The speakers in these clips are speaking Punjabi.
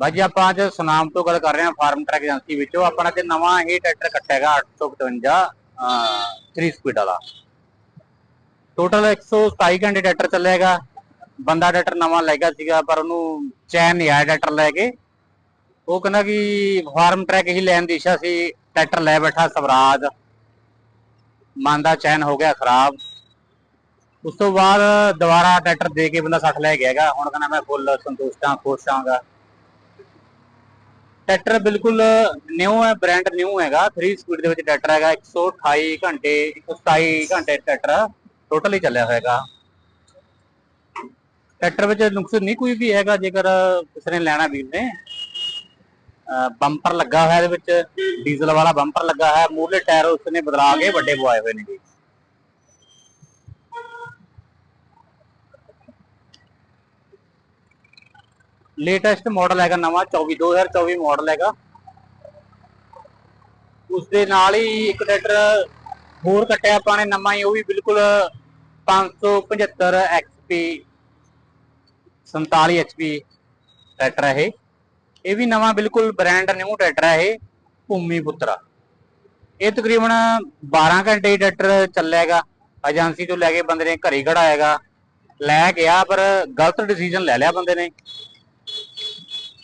ਬਾਜੀ ਆਪਾਂ ਅੱਜ ਸੁਨਾਮ ਤੋਂ ਗੱਲ ਕਰ ਰਹੇ ਹਾਂ, ਫਾਰਮ ਟਰੈਕ ਏਜੰਸੀ ਵਿੱਚੋਂ। ਆਪਣਾ ਤੇ ਨਵਾਂ ਇਹ ਟਰੈਕਟਰ ਕੱਟਿਆ ਹੈਗਾ 855 3 ਸਪੀਡ ਵਾਲਾ। ਟੋਟਲ 127 ਘੰਟੇ ਟਰੈਕਟਰ ਚੱਲੇਗਾ। ਬੰਦਾ ਟਰੈਕਟਰ ਨਵਾਂ ਲੈਗਾ ਸੀਗਾ, ਪਰ ਉਹਨੂੰ ਚੈਨ ਨਹੀਂ ਆਇਆ ਟਰੈਕਟਰ ਲੈ ਕੇ। ਉਹ ਕਹਿੰਦਾ ਕਿ ਫਾਰਮ ਟਰੈਕ ਹੀ ਲੈਣ ਦੀ ਇੱਛਾ ਸੀ, ਟਰੈਕਟਰ ਲੈ ਬੈਠਾ ਸਵਰਾਜ। ਮਨ ਦਾ ਚੈਨ ਹੋ ਗਿਆ ਖਰਾਬ। ਉਸ ਤੋਂ ਬਾਅਦ ਦੁਬਾਰਾ ਟਰੈਕਟਰ ਦੇ ਕੇ ਬੰਦਾ 60 ਲੈ ਗਿਆ ਹੁਣ ਕਹਿੰਦਾ ਮੈਂ ਫੁੱਲ ਸੰਤੁਸ਼ਟ ਹਾਂ, ਖੁਸ਼ ਹਾਂਗਾ। ਟਰੈਕਟਰ ਬਿਲਕੁਲ ਨਿਊ ਹੈ ਬ੍ਰਾਂਡ ਨਿਊ ਹੈਗਾ। 3 ਸਪੀਡ ਦੇ ਵਿੱਚ ਟਰੈਕਟਰ ਹੈਗਾ 128 ਘੰਟੇ 127 ਘੰਟੇ ਟਰੈਕਟਰ ਟੋਟਲ ਹੀ ਚੱਲਿਆ ਹੋਏਗਾ ਟਰੈਕਟਰ ਵਿੱਚ ਨੁਕਸ ਨਹੀਂ ਕੋਈ ਵੀ ਹੈਗਾ, ਜੇਕਰ ਕਿਸੇ ਨੇ ਲੈਣਾ ਵੀਰ ਨੇ। ਬੰਪਰ ਲੱਗਾ ਹੋਇਆ ਇਹਦੇ ਵਿੱਚ ਡੀਜ਼ਲ ਵਾਲਾ ਬੰਪਰ ਲੱਗਾ ਹੈ ਮੂਹਰੇ ਟਾਇਰ ਉਸਨੇ ਬਦਲਾ ਕੇ ਵੱਡੇ ਪਵਾਏ ਹੋਏ ਨੇ। ਜੀ ਲੇਟੈਸਟ ਮਾਡਲ ਹੈਗਾ ਨਵਾਂ 24 2024 ਮਾਡਲ ਹੈਗਾ। ਉਸ ਦੇ ਨਾਲ ਹੀ ਇੱਕ ਟਰੈਕਟਰ ਹੋਰ ਕੱਟਿਆ ਆਪਾਂ ਨੇ ਨਵਾਂ ਹੀ, ਉਹ ਵੀ ਬਿਲਕੁਲ 575 XP 47 HP ਟਰੈਕਟਰ ਹੈ ਇਹ। ਇਹ ਵੀ ਨਵਾਂ ਬਿਲਕੁਲ ਬ੍ਰਾਂਡ ਨਿਊ ਟਰੈਕਟਰ ਹੈ ਇਹ, ਭੂਮੀ ਪੁੱਤਰਾ। ਇਹ ਤਕਰੀਬਨ 12 ਘੰਟੇ ਹੀ ਟਰੈਕਟਰ ਚੱਲੇਗਾ ਏਜੰਸੀ ਤੋਂ ਲੈ ਕੇ ਬੰਦੇ ਨੇ ਘਰੇ ਖੜਾਏਗਾ ਲੈ ਗਿਆ ਪਰ ਗਲਤ ਡਿਸੀਜਨ ਲੈ ਲਿਆ ਬੰਦੇ ਨੇ।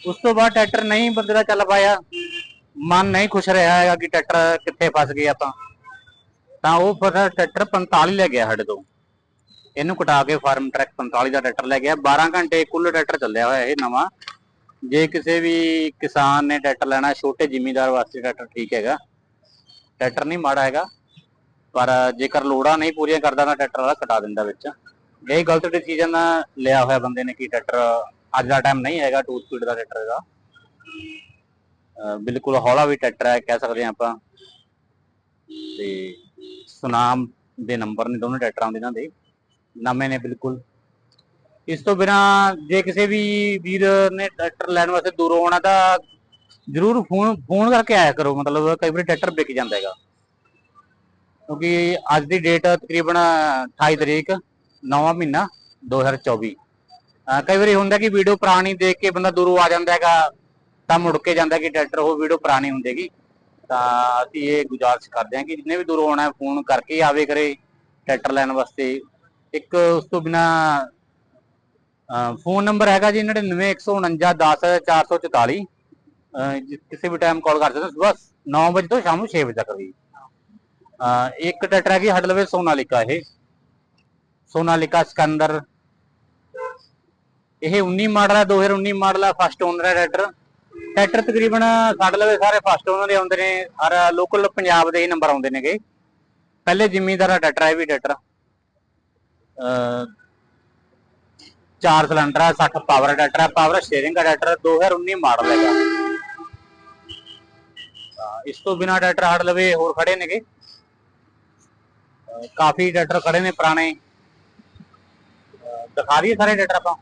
ਉਸ ਤੋਂ ਬਾਅਦ ਟਰੈਕਟਰ ਨਹੀਂ ਬੰਦੇ ਦਾ ਚੱਲ ਪਾਇਆ। ਮਨ ਨਹੀਂ ਖੁਸ਼ ਰਿਹਾ ਹੈਗਾ ਕਿ ਟਰੈਕਟਰ ਕਿੱਥੇ ਫਸ ਗਏ ਆਪਾਂ। ਤਾਂ ਉਹ ਫਿਰ ਟਰੈਕਟਰ 45 ਲੈ ਗਿਆ ਸਾਡੇ ਤੋਂ। ਇਹਨੂੰ ਕਟਾ ਕੇ ਫਾਰਮ ਟਰੈਕ 45 ਦਾ ਟਰੈਕਟਰ ਲੈ ਗਿਆ। 12 ਘੰਟੇ ਕੁੱਲ ਟਰੈਕਟਰ ਚੱਲਿਆ ਹੋਇਆ ਇਹ ਨਵਾਂ। ਜੇ ਕਿਸੇ ਵੀ ਕਿਸਾਨ ਨੇ ਟਰੈਕਟਰ ਲੈਣਾ, ਛੋਟੇ ਜ਼ਿਮੀਂਦਾਰ ਵਾਸਤੇ ਟਰੈਕਟਰ ਠੀਕ ਹੈਗਾ। ਟਰੈਕਟਰ ਨਹੀਂ ਮਾੜਾ ਹੈਗਾ। ਪਰ ਜੇਕਰ ਲੋੜਾਂ ਨਹੀਂ ਪੂਰੀਆਂ ਕਰਦਾ ਤਾਂ ਟਰੈਕਟਰ ਵਾਲਾ ਕਟਾ ਦਿੰਦਾ ਵਿੱਚ। ਇਹ ਗਲਤ ਡਿਸੀਜਨ ਲਿਆ ਹੋਇਆ ਬੰਦੇ ਨੇ ਕਿ ਟਰੈਕਟਰ ਅੱਜ ਦਾ ਟਾਈਮ ਨਹੀਂ ਹੈਗਾ 2 ਸਪੀਡ ਦਾ ਟਰੈਕਟਰ ਦਾ ਬਿਲਕੁਲ ਹੌਲਾ ਵੀ ਟਰੈਕਟਰ ਹੈ, ਕਹਿ ਸਕਦੇ ਹਾਂ ਆਪਾਂ। ਤੇ ਸੁਨਾਮ ਦੇ ਨੰਬਰ ਨੇ ਦੋਨੋਂ ਟਰੈਕਟਰਾਂ ਦੇ ਇਹਨਾਂ ਦੇ। ਨਵੇਂ ਨੇ ਬਿਲਕੁਲ। ਇਸ ਤੋਂ ਬਿਨਾ ਜੇ ਕਿਸੇ ਵੀ ਵੀਰ ਨੇ ਟਰੈਕਟਰ ਲੈਣ ਵਾਸਤੇ ਦੂਰੋਂ ਆਉਣਾ ਤਾਂ ਜਰੂਰ ਫੋਨ ਫੋਨ ਕਰਕੇ ਆਇਆ ਕਰੋ। ਮਤਲਬ ਕਈ ਵਾਰੀ ਟਰੈਕਟਰ ਵਿਕ ਜਾਂਦਾ ਹੈਗਾ। ਕਿਉਂਕਿ ਅੱਜ ਦੀ ਡੇਟ ਤਕਰੀਬਨ 28 ਤਰੀਕ, ਨਵਾਂ ਮਹੀਨਾ 2024 ਅਹ ਕਈ ਵਾਰੀ ਹੁੰਦਾ ਕਿ ਵੀਡੀਓ ਪੁਰਾਣੀ ਦੇਖ ਕੇ ਬੰਦਾ ਦੂਰੋਂ ਆ ਜਾਂਦਾ ਹੈਗਾ, ਤਾਂ ਮੁੜ ਕੇ ਜਾਂਦਾ ਕਿ ਟਰੈਕਟਰ ਉਹ ਵੀਡੀਓ ਪੁਰਾਣੀ ਹੁੰਦੀਗੀ ਤਾਂ ਅਸੀਂ ਇਹ ਗੁਜ਼ਾਰਿਸ਼ ਕਰਦੇ ਹਾਂ ਕਿ ਜਿੰਨੇ ਵੀ ਦੂਰੋਂ ਆਉਣਾ ਫੋਨ ਕਰਕੇ ਹੀ ਆਵੇ ਕਰੇ ਟਰੈਕਟਰ ਲੈਣ ਵਾਸਤੇ। ਇੱਕ ਉਸ ਤੋਂ ਬਿਨਾ ਫੋਨ ਨੰਬਰ ਹੈਗਾ ਜੀ 9914910444 ਕਿਸੇ ਵੀ ਟਾਈਮ ਕਾਲ ਕਰ ਸਕਦੇ ਹੋ ਸਵੇਰ 9 ਵਜੇ ਤੋਂ ਸ਼ਾਮ ਨੂੰ 6 ਵਜੇ ਤੱਕ ਵੀ ਇੱਕ ਟਰੈਕਟਰ ਹੈਗੀ ਸਾਡੇ ਲਵੇ ਸੋਨਾਲਿਕਾ ਇਹ। ਸੋਨਾਲਿਕਾ ਸਿਕੰਦਰ ਇਹ 19 ਮਾਡਲ ਹੈ 2019 ਮਾਡਲ ਹੈ ਫਸਟ ਓਨਰ ਹੈ ਟਰੈਕਟਰ। ਟਰੈਕਟਰ ਤਕਰੀਬਨ ਸਾਡੇ ਲਵੇ ਸਾਰੇ ਫਸਟ ਓਨਰ ਦੇ ਆਉਂਦੇ ਨੇ ਔਰ ਲੋਕਲ ਪੰਜਾਬ ਦੇ ਹੀ ਨੰਬਰ ਆਉਂਦੇ ਨੇਗੇ। ਪਹਿਲੇ ਜ਼ਿਮੀਂਦਾਰ ਦਾ ਟਰੈਕਟਰ ਹੈ ਵੀ ਟਰੈਕਟਰ। ਚਾਰ ਸਿਲੰਡਰ ਹੈ 60 ਪਾਵਰ ਟਰੈਕਟਰ ਹੈ ਪਾਵਰ ਸਟੀਅਰਿੰਗ ਦਾ ਟਰੈਕਟਰ 2019 ਮਾਡਲ ਹੈਗਾ। ਇਸ ਤੋਂ ਬਿਨਾ ਟਰੈਕਟਰ ਸਾਡੇ ਲਵੇ ਹੋਰ ਖੜੇ ਨੇਗੇ। ਕਾਫੀ ਟਰੈਕਟਰ ਖੜੇ ਨੇ ਪੁਰਾਣੇ। ਦਿਖਾ ਦਈਏ ਸਾਰੇ ਟਰੈਕਟਰ ਆਪਾਂ।